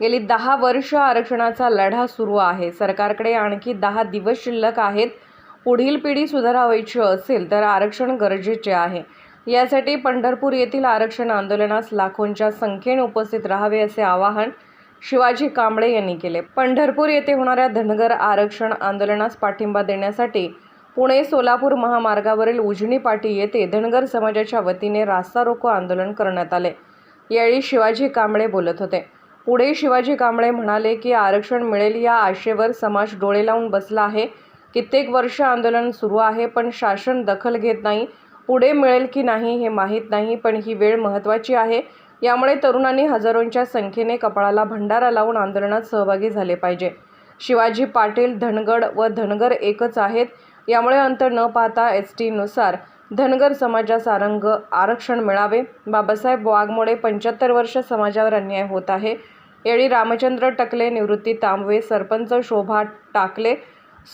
गेली दहा वर्ष आरक्षणाचा लढा सुरू आहे. सरकारकडे आणखी दहा दिवस शिल्लक आहेत. पुढील पिढी सुधारावायची असेल तर आरक्षण गरजेचे आहे. यासाठी पंढरपूर येथील आरक्षण आंदोलनास लाखोंच्या संख्येने उपस्थित राहावे असे आवाहन शिवाजी कांबळे यांनी केले. पंढरपूर येथे होणाऱ्या धनगर आरक्षण आंदोलनास पाठिंबा देण्यासाठी पुणे सोलापूर महामार्गावरील उजनी पाटी येथे धनगर समाजाच्या वतीने रास्ता रोको आंदोलन करण्यात आले. यावेळी शिवाजी कांबळे बोलत होते. पुढे शिवाजी कांबळे म्हणाले की आरक्षण मिळेल या आशेवर समाज डोळे लावून बसला आहे. कित्येक वर्ष आंदोलन सुरू आहे पण शासन दखल घेत नाही. पुढे मिळेल की नाही हे माहीत नाही पण ही वेळ महत्त्वाची आहे. यामुळे तरुणांनी हजारोंच्या संख्येने कपाळाला भंडारा लावून आंदोलनात सहभागी झाले पाहिजे. शिवाजी पाटील धनगड व धनगर एकच आहेत. यामुळे अंतर न पाहता एस टीनुसार धनगर समाजास आरंग आरक्षण मिळावे. बाबासाहेब वाघमोडे पंच्याहत्तर वर्ष समाजावर अन्याय होत आहे. यावेळी रामचंद्र टकले निवृत्ती तांबवे सरपंच शोभा टाकले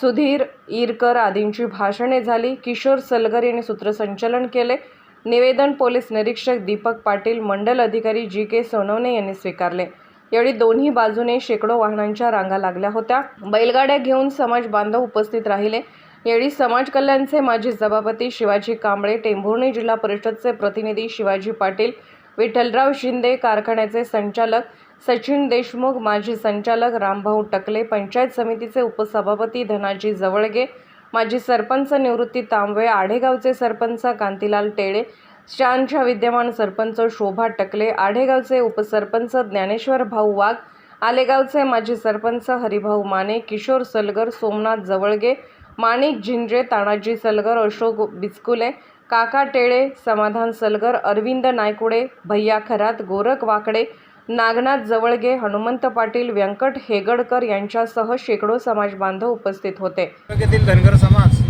सुधीर ईरकर आदींची भाषणे झाली किशोर सलगर यांनी सूत्रसंचलन केले निवेदन पोलीस निरीक्षक दीपक पाटील मंडल अधिकारी जी के सोनवणे यांनी स्वीकारले. यावेळी दोन्ही बाजूने शेकडो वाहनांच्या रांगा लागल्या होत्या. बैलगाड्या घेऊन समाज बांधव उपस्थित राहिले. यावेळी समाज कल्याणचे माजी सभापती शिवाजी कांबळे टेंभुर्णी जिल्हा परिषदचे प्रतिनिधी शिवाजी पाटील विठ्ठलराव शिंदे कारखान्याचे संचालक सचिन देशमुख माजी संचालक रामभाऊ टकले पंचायत समितीचे उपसभापती धनाजी जवळगे माजी सरपंच निवृत्ती तांबवे आढेगावचे सरपंच कांतीलाल टेळे शानच्या विद्यमान सरपंच शोभा टकले आढेगावचे उपसरपंच ज्ञानेश्वर भाऊ वाघ आलेगावचे माजी सरपंच हरिभाऊ माने किशोर सलगर सोमनाथ जवळगे माणिक झिंजे तानाजी सलगर अशोक बिचकुले काका टेळे समाधान सलगर अरविंद नायकुडे भैया खरात गोरख वाकडे नागनाथ जवळगे हनुमंत पाटील व्यंकट हेगडकर यांच्यासह शेकडो समाज बांधव उपस्थित होते. तालुक्यातील धनगर समाज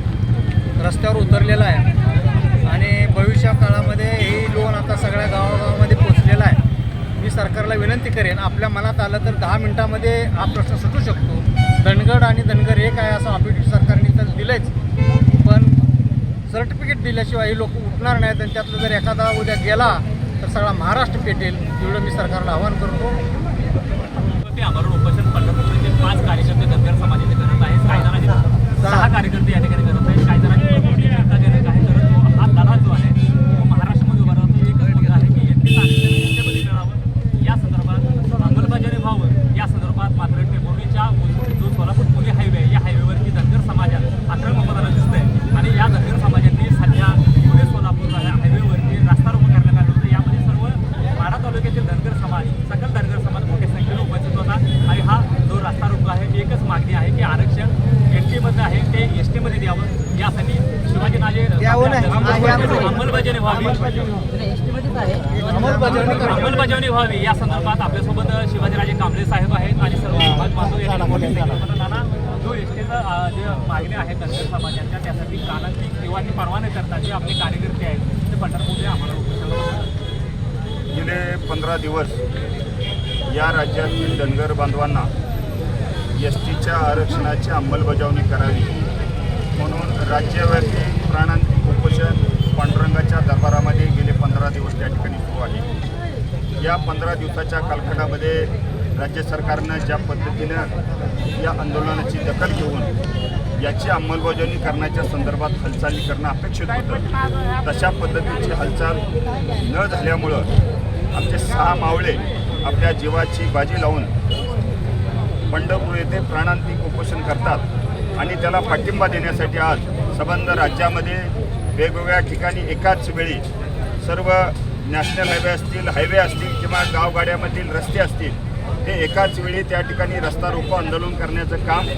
रस्त्यावर उतरलेला आहे आणि भविष्या काळामध्ये हे लोन आता सगळ्या गावागावामध्ये पोचलेला आहे. मी सरकारला विनंती करेन आपल्या मनात आलं तर दहा मिनिटामध्ये हा प्रश्न सुटू शकतो. धनगड आणि धनगर एक आहे असं अपडेट सरकारने तर दिलंच पण सर्टिफिकेट दिल्याशिवाय हे लोक उठणार नाही आणि त्यातलं जर एखादा उद्या गेला तर सगळा महाराष्ट्र पेटेल एवढं मी सरकारला आवाहन करतो. ते आमरण उपोषण पंढरपूरचे पाच कार्यकर्ते धनगर समाजाचे करत आहेत काही जणांचे सहा कार्यकर्ते या ठिकाणी करत आहेत काही जणांची प्रकृती जनता जनक आहे तर जो हा लढा जो आहे तो महाराष्ट्रामध्ये उभा राहतो एकच मुद्दा आहे की एसटी आरक्षण युनिटेमध्ये मिळावं या संदर्भात अंमलबजावणी व्हावं या संदर्भात मात्र टेंभुर्णीच्या जो सोलापूर पुणे हायवे आहे या हायवेवरती धनगर समाजात आक्रमक होताना दिसतंय आणि या धनगर समाजाने सध्या पुणे सोलापूर या हायवेवरती रास्ता रोको करण्यात आलं होतं यामध्ये सर्व माढा तालुक्यातील धनगर समाज सकल धनगर समाज मोठ्या संख्येने उपस्थित होता आणि हा जो रस्ता रोको आहे ती एकच मागणी आहे की आरक्षण एस टीमध्ये आहे ते एस टीमध्ये द्यावं यासाठी शिवाजीराजे द्यावं नाही. अंमलबजावणी व्हावी अंमलबजावणी व्हावी या संदर्भात आपल्यासोबत शिवाजीराजे कांबळे साहेब आहेत आणि सर्व समाज बांधव या ठिकाणी मोठ्या संख्येने होते. नाना, जो एस टीचा जे मागण्या आहेत धनगर समाजाच्या त्यासाठी कानाची किंवा ती परवाने करतात जे आपले कार्यकर्ते आहेत ते पंढरपूरचे आम्हाला बसवतात. गेले पंधरा दिवस या राज्यातील धनगर बांधवांना एस टीच्या आरक्षणाची अंमलबजावणी करावी म्हणून राज्यव्यापी प्राणांतिक उपोषण पांडुरंगाच्या दरबारामध्ये गेले पंधरा दिवस त्या ठिकाणी सुरू आहे. या पंधरा दिवसाच्या कालखंडामध्ये राज्य सरकारनं ज्या पद्धतीनं या आंदोलनाची दखल घेऊन याची अंमलबजावणी करण्याच्या संदर्भात हालचाली करणं अपेक्षित होतं. तशा पद्धतीची हालचाल न झाल्यामुळं आमचे सहा मावळे आपल्या जीवाची बाजी लावून पंढरपूर येथे प्राणांतिक उपोषण करतात आणि त्याला पाठिंबा देण्यासाठी आज संबंध राज्यामध्ये वेगवेगळ्या ठिकाणी एकाच वेळी सर्व नॅशनल हायवे असतील हायवे असतील किंवा गावगाड्यामधील रस्ते असतील ते एकाच वेळी त्या ठिकाणी रस्ता रोको आंदोलन करण्याचं काम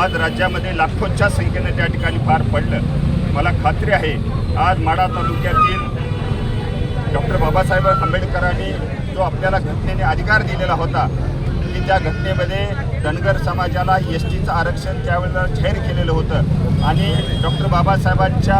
आज राज्यामध्ये लाखोंच्या संख्येनं त्या ठिकाणी पार पडलं. मला खात्री आहे आज माढा तालुक्यातील डॉक्टर बाबासाहेब आंबेडकरांनी जो आपल्याला घटनेने अधिकार दिलेला होता की त्या घटनेमध्ये धनगर समाजाला एस टीचं आरक्षण त्यावेळेला जाहीर केलेलं होतं. आणि डॉक्टर बाबासाहेबांच्या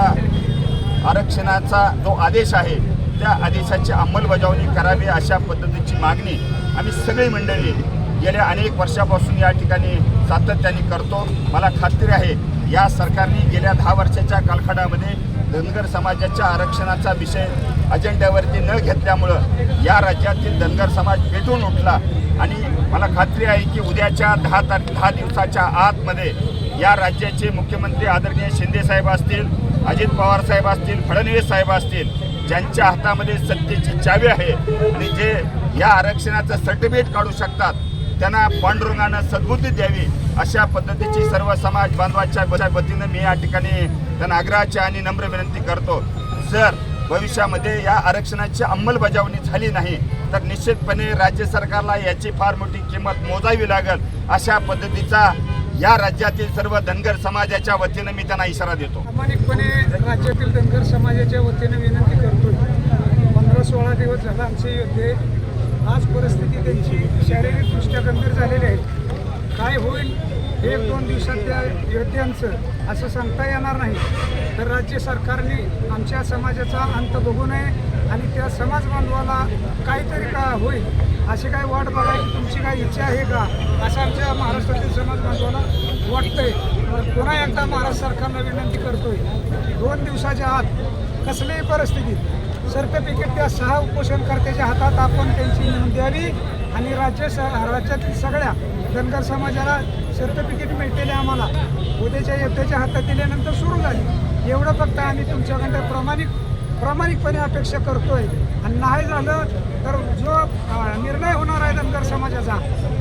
आरक्षणाचा जो आदेश आहे त्या आदेशाची अंमलबजावणी करावी अशा पद्धतीची मागणी आम्ही सगळी मंडळी गेल्या अनेक वर्षापासून या ठिकाणी सातत्याने करतो. मला खात्री आहे या सरकारने गेल्या दहा वर्षाच्या कालखंडामध्ये धनगर समाजाच्या आरक्षणाचा विषय अजेंड्यावरती न घेतल्यामुळं या राज्यातील धनगर समाज पेटून उठला. आणि मला खात्री आहे की उद्याच्या दहा तारीख दहा दिवसाच्या आतमध्ये या राज्याचे मुख्यमंत्री आदरणीय शिंदे साहेब असतील अजित पवार साहेब असतील फडणवीस साहेब असतील ज्यांच्या हातामध्ये सत्तेची चावी आहे आणि जे या आरक्षणाचं सर्टिफिकेट काढू शकतात त्यांना पांडुरंगानं सद्बुद्धी द्यावी अशा पद्धतीची सर्व समाज बांधवाच्या वतीनं मी या ठिकाणी त्यांना आग्रहाची आणि नम्र विनंती करतो. जर भविष्यामध्ये या आरक्षणाची अंमलबजावणी झाली नाही तर निश्चितपणे राज्य सरकारला याची फार मोठी किंमत मोजावी लागेल अशा पद्धतीचा या राज्यातील सर्व धनगर समाजाच्या वतीनं मी त्यांना इशारा देतो. प्रामाणिकपणे राज्यातील धनगर समाजाच्या वतीनं विनंती करतो पंधरा सोळा दिवस झाला आमचे योद्धे आज परिस्थिती त्यांची शारीरिकदृष्ट्या गंभीर झालेली आहे. काय होईल एक दोन दिवसात त्या योद्ध्यांचं असं सांगता येणार नाही. तर राज्य सरकारने आमच्या समाजाचा अंत बघू नये आणि त्या समाज बांधवाला काहीतरी का होईल अशी काय वाट बघायची? तुमची काय इच्छा आहे का? असं आमच्या महाराष्ट्रातील समाज बांधवाला वाटतंय. पुन्हा एकदा महाराष्ट्र सरकारला विनंती करतोय. दोन दिवसाच्या आत कसल्याही परिस्थितीत सर्टिफिकेट त्या सहा उपोषणकर्त्याच्या हातात आपण त्यांची नोंद द्यावी आणि राज्य स राज्यातील सगळ्या धनगर समाजाला सर्टिफिकेट मिळतेले आम्हाला. उद्याच्या युद्धाच्या हातात दिल्यानंतर सुरू झाली. एवढं फक्त आम्ही तुमच्याकडे प्रामाणिक प्रामाणिकपणे अपेक्षा करतोय. आणि नाही झालं तर जो निर्णय होणार आहे धनगर समाजाचा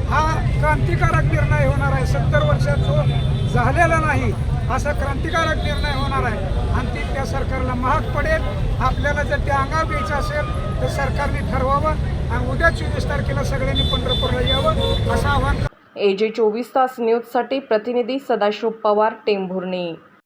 हा क्रांतिकारक निर्णय होणार आहे. सत्तर वर्षात जो झालेला नाही असा क्रांतिकारक निर्णय होणार आहे. आणि ती त्या सरकारला महाग पडेल. आपल्याला जर त्या अंगावर घ्यायचं असेल तर सरकारने ठरवावं. आणि उद्या चोवीस तारखेला सगळ्यांनी पंढरपूरला यावं असं आव्हान एजे चोवीस तास न्यूजसाठी प्रतिनिधी सदाशिव पवार टेंभुर्णी.